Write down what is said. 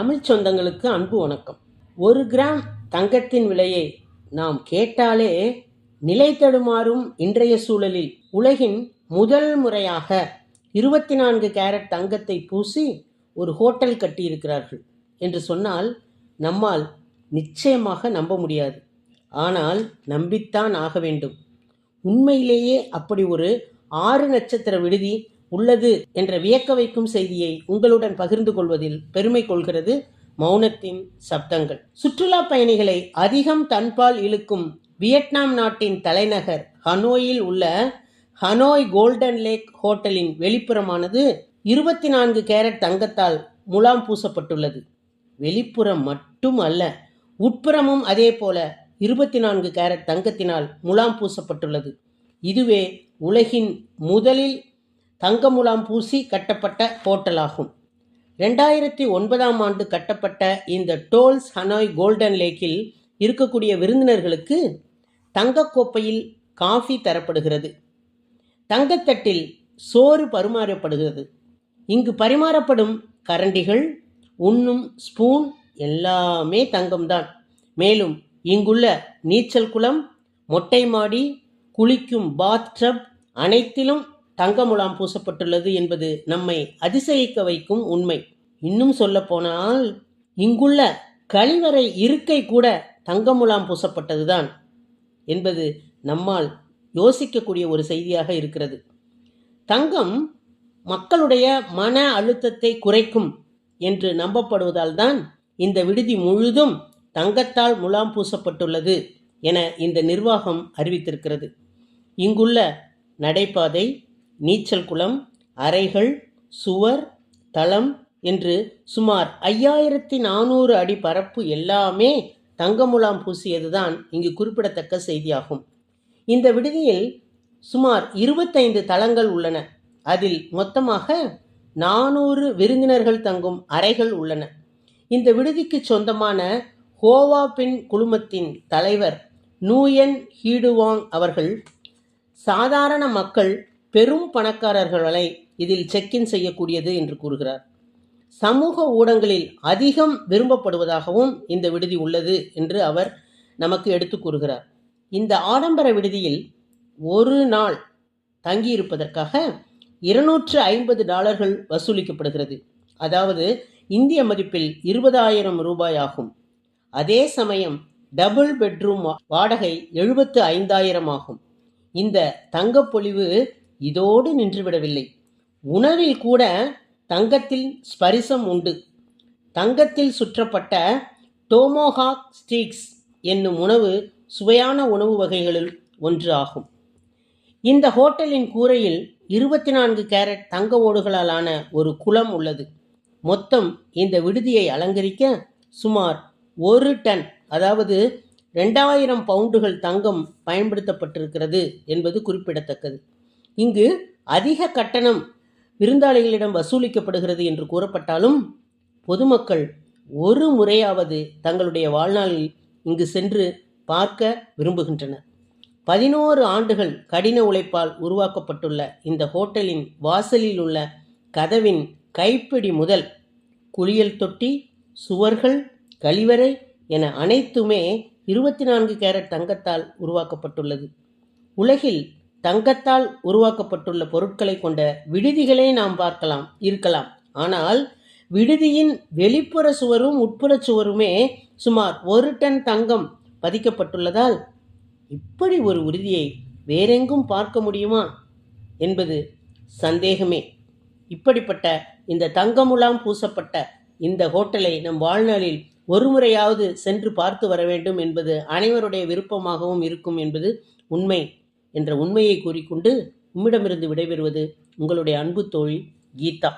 தமிழ் சொந்தங்களுக்கு அன்பு வணக்கம். ஒரு கிராம் தங்கத்தின் விலையை நாம் கேட்டாலே நிலை தடுமாறும் இன்றைய சூழலில் உலகின் முதல் முறையாக இருபத்தி நான்கு கேரட் தங்கத்தை பூசி ஒரு ஹோட்டல் கட்டியிருக்கிறார்கள் என்று சொன்னால் நம்மால் நிச்சயமாக நம்ப முடியாது. ஆனால் நம்பித்தான் ஆக வேண்டும். உண்மையிலேயே அப்படி ஒரு ஆறு நட்சத்திர விடுதி உள்ளது என்ற வியக்க வைக்கும் செய்தியை உங்களுடன் பகிர்ந்து கொள்வதில் பெருமை கொள்கிறது மௌனத்தின் சப்தங்கள். சுற்றுலா பயணிகளை அதிகம் தன்பால் இழுக்கும் வியட்நாம் நாட்டின் தலைநகர் ஹனோயில் உள்ள ஹனோய் கோல்டன் லேக் ஹோட்டலின் வெளிப்புறமானது இருபத்தி நான்கு கேரட் தங்கத்தால் முலாம் பூசப்பட்டுள்ளது. வெளிப்புறம் மட்டும் அல்ல உட்புறமும் அதே போல இருபத்தி நான்கு கேரட் தங்கத்தினால் முலாம் பூசப்பட்டுள்ளது. இதுவே உலகின் முதலில் தங்க முலாம் பூசி கட்டப்பட்ட ஹோட்டலாகும். ரெண்டாயிரத்தி ஒன்பதாம் ஆண்டு கட்டப்பட்ட இந்த டோல்ஸ் ஹனாய் கோல்டன் லேக்கில் இருக்கக்கூடிய விருந்தினர்களுக்கு தங்கக்கோப்பையில் காஃபி தரப்படுகிறது. தங்கத்தட்டில் சோறு பரிமாறப்படுகிறது. இங்கு பரிமாறப்படும் கரண்டிகள் உண்ணும் ஸ்பூன் எல்லாமே தங்கம்தான். மேலும் இங்குள்ள நீச்சல் குளம் மொட்டை மாடி குளிக்கும் பாத் டப் அனைத்திலும் தங்க முலாம் பூசப்பட்டுள்ளது என்பது நம்மை அதிசயிக்க வைக்கும் உண்மை. இன்னும் சொல்லப்போனால் இங்குள்ள கழிவறை இருக்கை கூட தங்க முலாம் பூசப்பட்டதுதான் என்பது நம்மால் யோசிக்கக்கூடிய ஒரு செய்தியாக இருக்கிறது. தங்கம் மக்களுடைய மன அழுத்தத்தை குறைக்கும் என்று நம்பப்படுவதால் தான் இந்த விடுதி முழுதும் தங்கத்தால் முலாம் பூசப்பட்டுள்ளது என இந்த நிர்வாகம் அறிவித்திருக்கிறது. இங்குள்ள நடைபாதை நீச்சல் குளம் அறைகள் சுவர் தளம் என்று சுமார் ஐயாயிரத்தி நானூறு அடி பரப்பு எல்லாமே தங்கமுலாம் பூசியதுதான் இங்கு குறிப்பிடத்தக்க செய்தியாகும். இந்த விடுதியில் சுமார் இருபத்தைந்து தளங்கள் உள்ளன. அதில் மொத்தமாக நானூறு விருந்தினர்கள் தங்கும் அறைகள் உள்ளன. இந்த விடுதிக்கு சொந்தமான ஹோவா பின் குழுமத்தின் தலைவர் நூயன் ஹீடுவாங் அவர்கள் சாதாரண மக்கள் பெரும் பணக்காரர்களை இதில் செக்இன் செய்யக்கூடியது என்று கூறுகிறார். சமூக ஊடகங்களில் அதிகம் விரும்பப்படுவதாகவும் இந்த விடுதி உள்ளது என்று அவர் நமக்கு எடுத்து கூறுகிறார். இந்த ஆடம்பர விடுதியில் ஒரு நாள் தங்கியிருப்பதற்காக இருநூற்று ஐம்பது டாலர்கள் வசூலிக்கப்படுகிறது. அதாவது இந்திய மதிப்பில் இருபதாயிரம் ரூபாய் ஆகும். அதே சமயம் டபுள் பெட்ரூம் வாடகை எழுபத்து ஐந்தாயிரம் ஆகும். இந்த தங்கப்பொழிவு இதோடு நின்றுவிடவில்லை. உணவில் கூட தங்கத்தில் ஸ்பரிசம் உண்டு. தங்கத்தில் சுற்றப்பட்ட டோமோஹாக் ஸ்டீக்ஸ் என்னும் உணவு சுவையான உணவு வகைகளில் ஒன்று ஆகும். இந்த ஹோட்டலின் கூரையில் இருபத்தி நான்கு கேரட் தங்க ஓடுகளாலான ஒரு குளம் உள்ளது. மொத்தம் இந்த விடுதியை அலங்கரிக்க சுமார் ஒரு டன் அதாவது ரெண்டாயிரம் பவுண்டுகள் தங்கம் பயன்படுத்தப்பட்டிருக்கிறது என்பது குறிப்பிடத்தக்கது. இங்கு அதிக கட்டணம் விருந்தாளிகளிடம் வசூலிக்கப்படுகிறது என்று கூறப்பட்டாலும் பொதுமக்கள் ஒரு முறையாவது தங்களுடைய வாழ்நாளில் இங்கு சென்று பார்க்க விரும்புகின்றனர். பதினோரு ஆண்டுகள் கடின உழைப்பால் உருவாக்கப்பட்டுள்ள இந்த ஹோட்டலின் வாசலில் உள்ள கதவின் கைப்பிடி முதல் குளியல் தொட்டி சுவர்கள் கழிவறை என அனைத்துமே இருபத்தி நான்கு கேரட் தங்கத்தால் உருவாக்கப்பட்டுள்ளது. உலகில் தங்கத்தால் உருவாக்கப்பட்டுள்ள பொருட்களை கொண்ட விடுதிகளே நாம் பார்க்கலாம் இருக்கலாம். ஆனால் விடுதியின் வெளிப்புற சுவரும் உட்புற சுவருமே சுமார் ஒரு டன் தங்கம் பதிக்கப்பட்டுள்ளதால் இப்படி ஒரு உறுதியை வேறெங்கும் பார்க்க முடியுமா என்பது சந்தேகமே. இப்படிப்பட்ட இந்த தங்கமுலாம் பூசப்பட்ட இந்த ஹோட்டலை நம் வாழ்நாளில் ஒரு முறையாவது சென்று பார்த்து வர வேண்டும் என்பது அனைவருடைய விருப்பமாகவும் இருக்கும் என்பது உண்மை. என்ற உண்மையை கூறிக்கொண்டு உம்மிடமிருந்து விடைபெறுவது உங்களுடைய அன்பு தோழி கீதா.